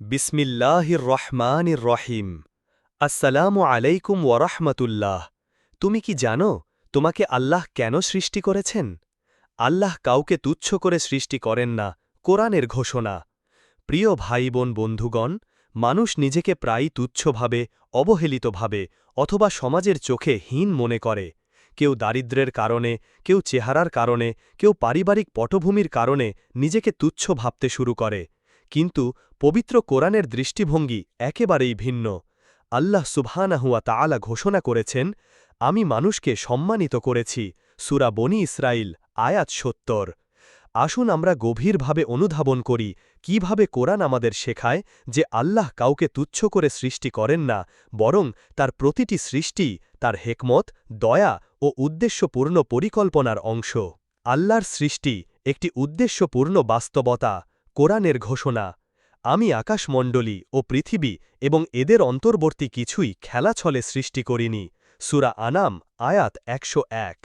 বিসমিল্লাহির রহমানির রহিম। আসসালামু আলাইকুম ওয়ারহমতুল্লাহ। তুমি কি জানো তোমাকে আল্লাহ কেন সৃষ্টি করেছেন? আল্লাহ কাউকে তুচ্ছ করে সৃষ্টি করেন না, কোরআনের ঘোষণা। প্রিয় ভাই বোন বন্ধুগণ, মানুষ নিজেকে প্রায়ই তুচ্ছভাবে, অবহেলিতভাবে অথবা সমাজের চোখে হীন মনে করে। কেউ দারিদ্র্যের কারণে, কেউ চেহারার কারণে, কেউ পারিবারিক পটভূমির কারণে নিজেকে তুচ্ছ ভাবতে শুরু করে। কিন্তু পবিত্র কোরআনের দৃষ্টিভঙ্গি একেবারেই ভিন্ন। আল্লাহ সুবহানাহুয়া তাআলা ঘোষণা করেছেন, আমি মানুষকে সম্মানিত করেছি, সুরা বনি ইসরাইল আয়াত সত্তর। আসুন আমরা গভীরভাবে অনুধাবন করি, কীভাবে কোরআন আমাদের শেখায় যে আল্লাহ কাউকে তুচ্ছ করে সৃষ্টি করেন না, বরং তার প্রতিটি সৃষ্টি তার হেকমত, দয়া ও উদ্দেশ্যপূর্ণ পরিকল্পনার অংশ। আল্লাহর সৃষ্টি একটি উদ্দেশ্যপূর্ণ বাস্তবতা, কোরআনের ঘোষণা। আমি আকাশমণ্ডলী ও পৃথিবী এবং এদের অন্তর্বর্তী কিছুই খেলাছলে সৃষ্টি করিনি। সুরা আনাম, আয়াত একশো এক।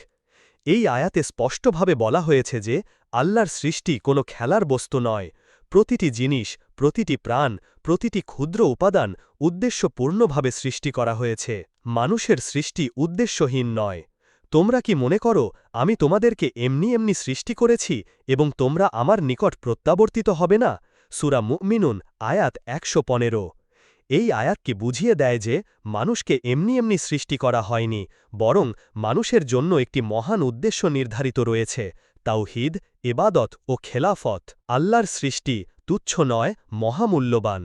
এই আয়াতে স্পষ্টভাবে বলা হয়েছে যে, আল্লাহর সৃষ্টি কোনো খেলার বস্তু নয়। প্রতিটি জিনিস, প্রতিটি প্রাণ, প্রতিটি ক্ষুদ্র উপাদান উদ্দেশ্যপূর্ণভাবে সৃষ্টি করা হয়েছে। মানুষের সৃষ্টি উদ্দেশ্যহীন নয়। তোমরা কি মনে করো, আমি তোমাদেরকে এমনি এমনি সৃষ্টি করেছি এবং তোমরা আমার নিকট প্রত্যাবর্তিত হবে না? সুরা মুমিনুন, আয়াত একশো পনেরো। এই আয়াতকে বুঝিয়ে দেয় যে, মানুষকে এমনি এমনি সৃষ্টি করা হয়নি, বরং মানুষের জন্য একটি মহান উদ্দেশ্য নির্ধারিত রয়েছে, তাওহিদ এবাদত ও খেলাফত, আল্লাহর সৃষ্টি, তুচ্ছ নয়, মহামূল্যবান।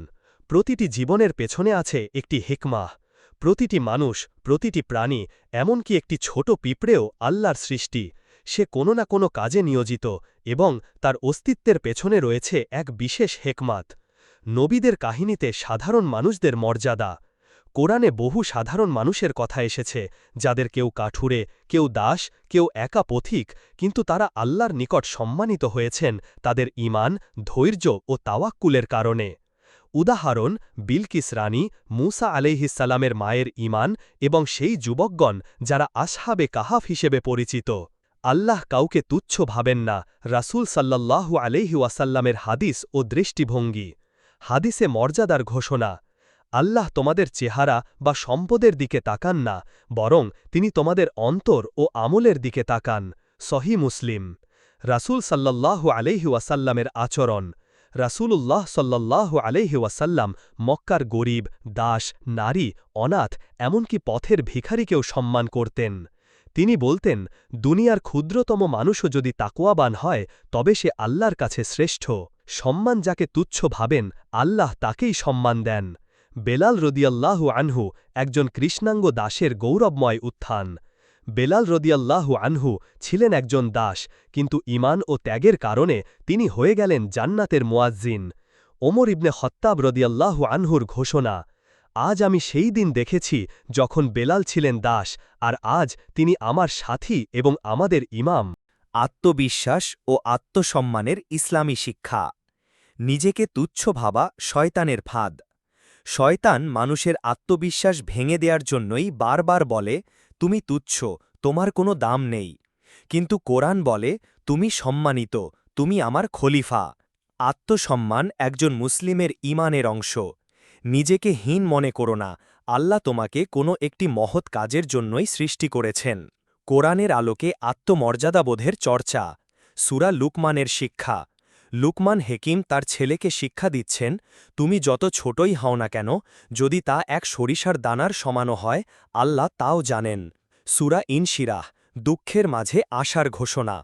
প্রতিটি জীবনের পেছনে আছে একটি হেকমাহ। প্রতিটি মানুষ, প্রতিটি প্রাণী, এমনকি একটি ছোট পিঁপড়েও আল্লাহর সৃষ্টি। সে কোনো না কোনো কাজে নিয়োজিত এবং তার অস্তিত্বের পেছনে রয়েছে এক বিশেষ হেকমাত। নবীদের কাহিনীতে সাধারণ মানুষদের মর্যাদা। কোরআনে বহু সাধারণ মানুষের কথা এসেছে, যাদের কেউ কাঠুরে, কেউ দাস, কেউ একা পথিক, কিন্তু তারা আল্লাহর নিকট সম্মানিত হয়েছেন তাদের ইমান ধৈর্য ও তাওয়াক্কুলের কারণে। উদাহরণ, বিলকিস রানী, মুসা আলাইহিসাল্লামের মায়ের ইমান এবং সেই যুবকগণ যারা আসহাবে কাহাফ হিসেবে পরিচিত। আল্লাহ কাউকে তুচ্ছ ভাবেন না। রাসুল সাল্লাল্লাহু আলহি ওয়াসাল্লামের হাদিস ও দৃষ্টিভঙ্গি। হাদিসে মর্যাদার ঘোষণা, আল্লাহ তোমাদের চেহারা বা সম্পদের দিকে তাকান না, বরং তিনি তোমাদের অন্তর ও আমলের দিকে তাকান। সহি মুসলিম, রাসুল সাল্লাল্লাহু আলহি ওয়াসাল্লামের আচরণ, রাসূলুল্লাহ সাল্লাল্লাহু আলহি ওয়াসাল্লাম মক্কার গরিব, দাস, নারী, অনাথ, এমনকি পথের ভিখারিকেও সম্মান করতেন। তিনি বলতেন, দুনিয়ার ক্ষুদ্রতম মানুষও যদি তাকোয়াবান হয়, তবে সে আল্লাহর কাছে শ্রেষ্ঠ। সম্মান যাকে তুচ্ছ ভাবেন, আল্লাহ তাকেই সম্মান দেন। বেলাল রদিয়াল্লাহু আনহু একজন কৃষ্ণাঙ্গ দাসের গৌরবময় উত্থান। বেলাল রদিয়াল্লাহু আনহু ছিলেন একজন দাস, কিন্তু ইমান ও ত্যাগের কারণে তিনি হয়ে গেলেন জান্নাতের মোয়াজ্জিন। ওমর ইবনে হত্তাব রদিয়াল্লাহু আনহুর ঘোষণা আজ আমি সেই দিন দেখেছি যখন বেলাল ছিলেন দাস আর আজ তিনি আমার সাথী এবং আমাদের ইমাম। আত্মবিশ্বাস ও আত্মসম্মানের ইসলামী শিক্ষা। নিজেকে তুচ্ছ ভাবা শয়তানের ফাঁদ। শয়তান মানুষের আত্মবিশ্বাস ভেঙে দেওয়ার জন্যই বারবার বলে, তুমি তুচ্ছ, তোমার কোনো দাম নেই। কিন্তু কোরআন বলে, তুমি সম্মানিত, তুমি আমার খলিফা। আত্মসম্মান একজন মুসলিমের ইমানের অংশ। নিজেকে হীন মনে করো না, আল্লাহ তোমাকে কোনো একটি মহৎ কাজের জন্যই সৃষ্টি করেছেন। কোরআনের আলোকে আত্মমর্যাদাবোধের চর্চা। সুরা লুকমানের শিক্ষা। লুকমান হেকিম তার ছেলেকে শিক্ষা দিচ্ছেন, তুমি যত ছোটই হও না কেন, যদি তা এক সরিষার দানার সমানো হয়, আল্লাহ তাও জানেন। সুরা ইনশিরাহ, দুঃখের মাঝে আশার ঘোষণা।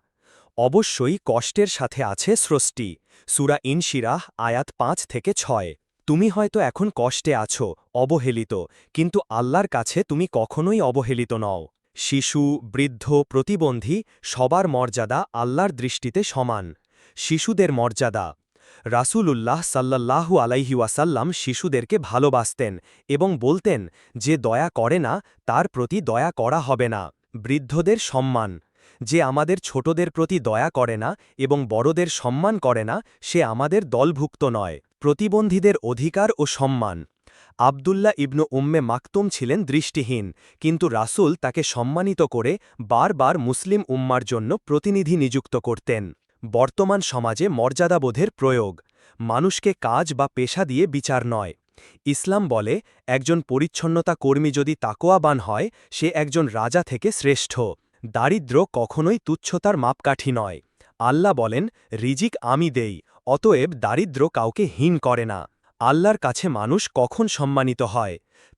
অবশ্যই কষ্টের সাথে আছে স্রষ্টি। সুরা ইনশিরাহ, আয়াত পাঁচ থেকে ছয়। তুমি হয়তো এখন কষ্টে আছো, অবহেলিত, কিন্তু আল্লাহর কাছে তুমি কখনোই অবহেলিত নও। শিশু, বৃদ্ধ, প্রতিবন্ধী, সবার মর্যাদা আল্লাহর দৃষ্টিতে সমান। শিশুদের মর্যাদা। রাসূলুল্লাহ সাল্লাল্লাহু আলাইহি ওয়াসাল্লাম শিশুদেরকে ভালোবাসতেন এবং বলতেন যে দয়া করে না, তার প্রতি দয়া করা হবে না। বৃদ্ধদের সম্মান। যে আমাদের ছোটদের প্রতি দয়া করে না এবং বড়দের সম্মান করে না, সে আমাদের দলভুক্ত নয়। প্রতিবন্ধীদের অধিকার ও সম্মান। আবদুল্লা ইবনু উম্মে মাকতুম ছিলেন দৃষ্টিহীন, কিন্তু রাসুল তাকে সম্মানিত করে বারবার মুসলিম উম্মার জন্য প্রতিনিধি নিযুক্ত করতেন। বর্তমান সমাজে মর্যাদাবোধের প্রয়োগ। মানুষকে কাজ বা পেশা দিয়ে বিচার নয়। ইসলাম বলে, একজন পরিচ্ছন্নতা কর্মী যদি তাকোয়াবান হয়, সে একজন রাজা থেকে শ্রেষ্ঠ। দারিদ্র্য কখনোই তুচ্ছতার মাপকাঠি নয়। আল্লাহ বলেন, রিজিক আমি দেই অতএব দারিদ্র্য কাউকে হীন করে না। আল্লাহর কাছে মানুষ কখন সম্মানিত হয়?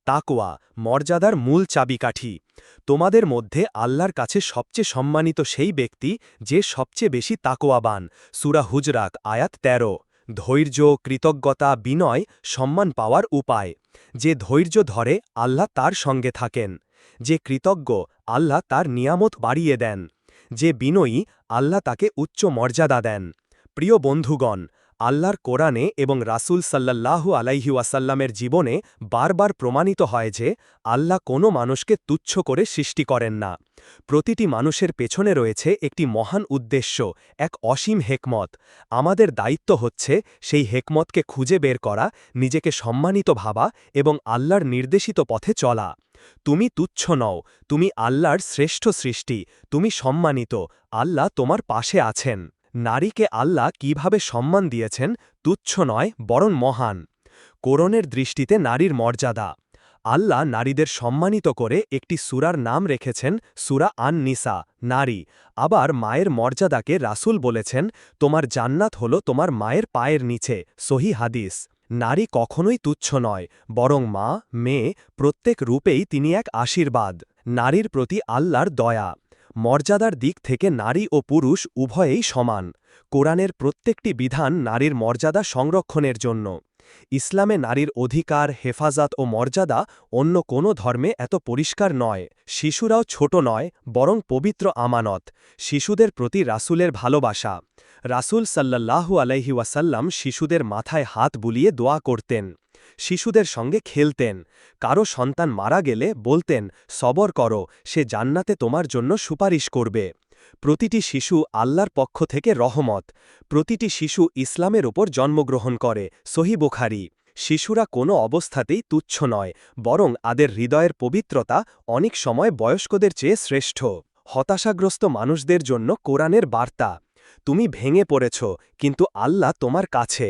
তাকোয়া মর্যাদার মূল চাবিকাঠি। তোমাদের মধ্যে আল্লাহর কাছে সবচেয়ে সম্মানিত সেই ব্যক্তি যে সবচেয়ে বেশি তাকোয়াবান সুরা হুজরাক আয়াত ১৩ ধৈর্য, কৃতজ্ঞতা, বিনয়, সম্মান পাওয়ার উপায়। যে ধৈর্য ধরে, আল্লাহ তার সঙ্গে থাকেন। যে কৃতজ্ঞ, আল্লাহ তার নিয়ামত বাড়িয়ে দেন। যে বিনয়ী, আল্লাহ তাকে উচ্চ মর্যাদা দেন। প্রিয় বন্ধুগণ, আল্লাহর কোরআনে এবং রাসূল সাল্লাল্লাহু আলাইহি ওয়াসাল্লামের জীবনে বারবার প্রমাণিত হয় যে আল্লাহ কোনো মানুষকে তুচ্ছ করে সৃষ্টি করেন না। প্রতিটি মানুষের পেছনে রয়েছে একটি মহান উদ্দেশ্য, এক অসীম হেকমত। আমাদের দায়িত্ব হচ্ছে সেই হেকমতকে খুঁজে বের করা, নিজেকে সম্মানিত ভাবা এবং আল্লাহর নির্দেশিত পথে চলা। তুমি তুচ্ছ নও, তুমি আল্লাহর শ্রেষ্ঠ সৃষ্টি, তুমি সম্মানিত, আল্লাহ তোমার পাশে আছেন। নারীকে আল্লাহ কীভাবে সম্মান দিয়েছেন তুচ্ছ নয়, বরং মহান। কোরণের দৃষ্টিতে নারীর মর্যাদা। আল্লাহ নারীদের সম্মানিত করে একটি সুরার নাম রেখেছেন সুরা আন নিসা নারী। আবার মায়ের মর্যাদাকে রাসূল বলেছেন, তোমার জান্নাত হল তোমার মায়ের পায়ের নিচে। সহি হাদিস। নারী কখনোই তুচ্ছ নয়, বরং মা, মেয়ে প্রত্যেক রূপেই তিনি এক আশীর্বাদ। নারীর প্রতি আল্লাহর দয়া। মর্যাদার দিক থেকে নারী ও পুরুষ উভয়েই সমান। কোরআনের প্রত্যেকটি বিধান নারীর মর্যাদা সংরক্ষণের জন্য। ইসলামে নারীর অধিকার, হেফাজত ও মর্যাদা অন্য কোনো ধর্মে এত পরিষ্কার নয়। শিশুরাও ছোট নয়, বরং পবিত্র আমানত। শিশুদের প্রতি রাসূলের ভালোবাসা। রাসুল সাল্লাল্লাহু আলাইহি ওয়াসাল্লাম শিশুদের মাথায় হাত বুলিয়ে দোয়া করতেন। শিশুদের সঙ্গে খেলতেন। কারও সন্তান মারা গেলে বলতেন, সবর করো, সে জান্নাতে তোমার জন্য সুপারিশ করবে। প্রতিটি শিশু আল্লাহর পক্ষ থেকে রহমত। প্রতিটি শিশু ইসলামের ওপর জন্মগ্রহণ করে, সহি বোখারি। শিশুরা কোনো অবস্থাতেই তুচ্ছ নয়, বরং আদের হৃদয়ের পবিত্রতা অনেক সময় বয়স্কদের চেয়ে শ্রেষ্ঠ। হতাশাগ্রস্ত মানুষদের জন্য কোরআনের বার্তা, তুমি ভেঙে পড়েছ, কিন্তু আল্লাহ তোমার কাছে।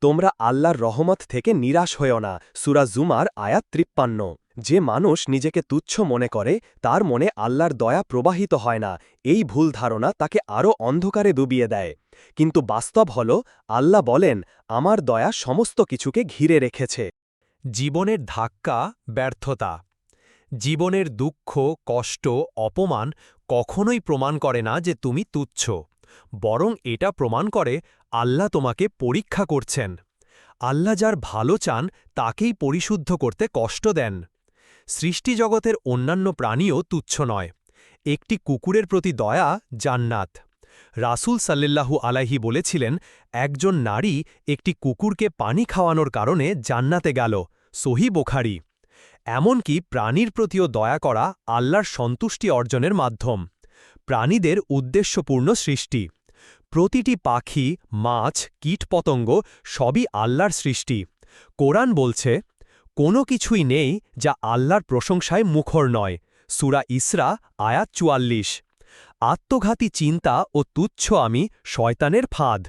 তোমরা আল্লাহর রহমত থেকে নিরাশ হয়েও না। সুরা জুমার আয়াত ত্রিপ্পান্ন যে মানুষ নিজেকে তুচ্ছ মনে করে, তার মনে আল্লাহর দয়া প্রবাহিত হয় না। এই ভুল ধারণা তাকে আরও অন্ধকারে ডুবিয়ে দেয়। কিন্তু বাস্তব হল, আল্লাহ বলেন, আমার দয়া সমস্ত কিছুকে ঘিরে রেখেছে। জীবনের ধাক্কা, ব্যর্থতা। জীবনের দুঃখ, কষ্ট, অপমান কখনোই প্রমাণ করে না যে তুমি তুচ্ছ। বরং এটা প্রমাণ করে আল্লাহ তোমাকে পরীক্ষা করছেন। আল্লাহ যার ভালো চান, তাকেই পরিশুদ্ধ করতে কষ্ট দেন। সৃষ্টিজগতের অন্যান্য প্রাণীও তুচ্ছ নয়। একটি কুকুরের প্রতি দয়া জান্নাত। রাসূল সাল্লাল্লাহু আলাইহি বলেছিলেন, একজন নারী একটি কুকুরকে পানি খাওয়ানোর কারণে জান্নাতে গেল। সহি বোখারি। এমনকি প্রাণীর প্রতিও দয়া করা আল্লাহর সন্তুষ্টি অর্জনের মাধ্যম। প্রাণীদের উদ্দেশ্যপূর্ণ সৃষ্টি। প্রতিটি পাখি, মাছ, কীটপতঙ্গ সবই আল্লাহর সৃষ্টি। কোরআন বলছে, কোনো কিছুই নেই যা আল্লাহর প্রশংসায় মুখর নয়। সুরা ইসরা, আয়াত চুয়াল্লিশ। আত্মঘাতী চিন্তা ও তুচ্ছ আমি শয়তানের ফাঁদ।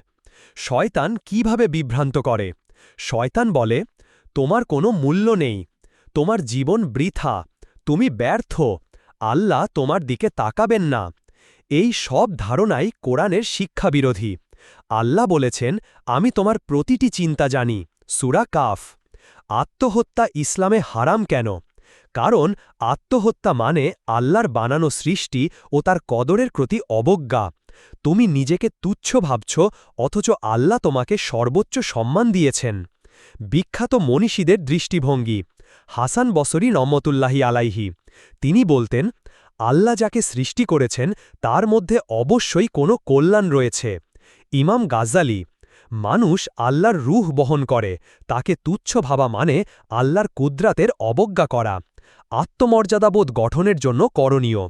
শয়তান কীভাবে বিভ্রান্ত করে? শয়তান বলে, তোমার কোনো মূল্য নেই। তোমার জীবন বৃথা। তুমি ব্যর্থ। আল্লাহ তোমার দিকে তাকাবেন না। এই সব ধারণাই কোরআনের শিক্ষাবিরোধী। আল্লাহ বলেছেন, আমি তোমার প্রতিটি চিন্তা জানি। সুরা কাফ। আত্মহত্যা ইসলামে হারাম কেন? কারণ আত্মহত্যা মানে আল্লাহর বানানো সৃষ্টি ও তার কদরের প্রতি অবজ্ঞা। তুমি নিজেকে তুচ্ছ ভাবছ, অথচ আল্লাহ তোমাকে সর্বোচ্চ সম্মান দিয়েছেন। বিখ্যাত মনীষীদের দৃষ্টিভঙ্গি। হাসান বসরি রহমতুল্লাহি আলাইহি। তিনি বলতেন আল্লাহ যাকে সৃষ্টি করেছেন, তার মধ্যে অবশ্যই কোনো কল্যাণ রয়েছে। ইমাম গাজ্জালি, মানুষ আল্লাহর রুহ বহন করে, তাকে তুচ্ছ ভাবা মানে আল্লাহর কুদ্রাতের অবজ্ঞা করা। আত্মমর্যাদাবোধ গঠনের জন্য করণীয়।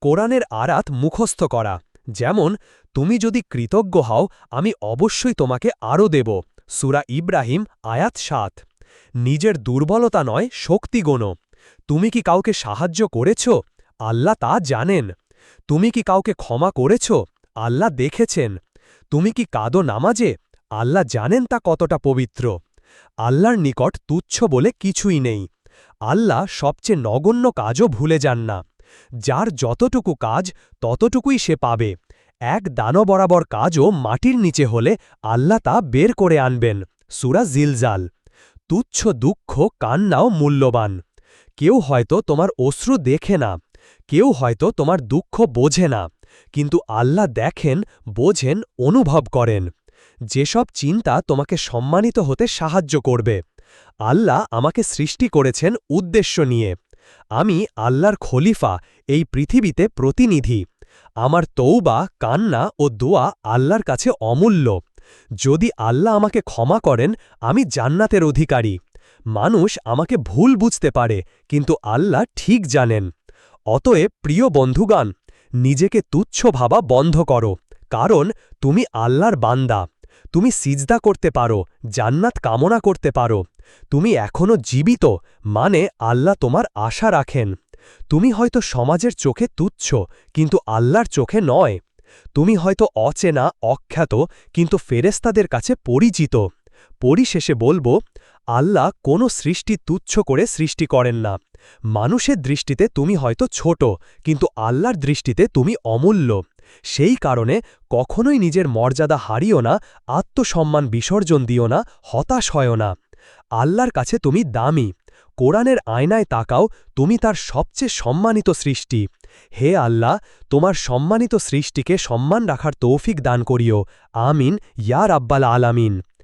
কোরআনের আরাত মুখস্থ করা। যেমন, তুমি যদি কৃতজ্ঞ হও, আমি অবশ্যই তোমাকে আরও দেব। সুরা ইব্রাহিম, আয়াত সাত। নিজের দুর্বলতা নয়, শক্তি তুমি কি কাউকে সাহায্য করেছ? আল্লাহ তা জানেন। তুমি কি কাউকে ক্ষমা করেছ? আল্লাহ দেখেছেন। তুমি কি কাদো নামাজে? আল্লাহ জানেন তা কতটা পবিত্র। আল্লাহর নিকট তুচ্ছ বলে কিছুই নেই। আল্লাহ সবচেয়ে নগণ্য কাজও ভুলে যান না। যার যতটুকু কাজ, ততটুকুই সে পাবে। এক দানো বরাবর কাজও মাটির নিচে হলে আল্লাহ তা বের করে আনবেন। সুরা জিলজাল। তুচ্ছ দুঃখ কান্নাও মূল্যবান। কেউ হয়তো তোমার অশ্রু দেখে না। কেউ হয়তো তোমার দুঃখ বোঝে না, কিন্তু আল্লাহ দেখেন, বোঝেন, অনুভব করেন। যেসব চিন্তা তোমাকে সম্মানিত হতে সাহায্য করবে। আল্লাহ আমাকে সৃষ্টি করেছেন উদ্দেশ্য নিয়ে। আমি আল্লাহর খলিফা, এই পৃথিবীতে প্রতিনিধি। আমার তৌবা কান্না ও দোয়া আল্লাহর কাছে অমূল্য। যদি আল্লাহ আমাকে ক্ষমা করেন, আমি জান্নাতের অধিকারী। মানুষ আমাকে ভুল বুঝতে পারে, কিন্তু আল্লাহ ঠিক জানেন। অতএব প্রিয় বন্ধুগান নিজেকে তুচ্ছ ভাবা বন্ধ করো, কারণ তুমি আল্লাহর বান্দা। তুমি সিজদা করতে পারো, জান্নাত কামনা করতে পারো। তুমি এখনও জীবিত মানে আল্লাহ তোমার আশা রাখেন। তুমি হয়তো সমাজের চোখে তুচ্ছ, কিন্তু আল্লাহর চোখে নয়। তুমি হয়তো অচেনা, অখ্যাত, কিন্তু ফেরেস্তাদের কাছে পরিচিত। পরিশেষে বলব আল্লাহ কোনো সৃষ্টি তুচ্ছ করে সৃষ্টি করেন না। মানুষের দৃষ্টিতে তুমি হয়তো ছোট, কিন্তু আল্লাহর দৃষ্টিতে তুমি অমূল্য। সেই কারণে কখনোই নিজের মর্যাদা হারিও না, আত্মসম্মান বিসর্জন দিও না, হতাশ হয় না। আল্লাহর কাছে তুমি দামি। কোরআনের আয়নায় তাকাও, তুমি তার সবচেয়ে সম্মানিত সৃষ্টি। হে আল্লাহ, তোমার সম্মানিত সৃষ্টিকে সম্মান রাখার তৌফিক দান করিও। আমিন ইয়ার আব্বাল আলামিন।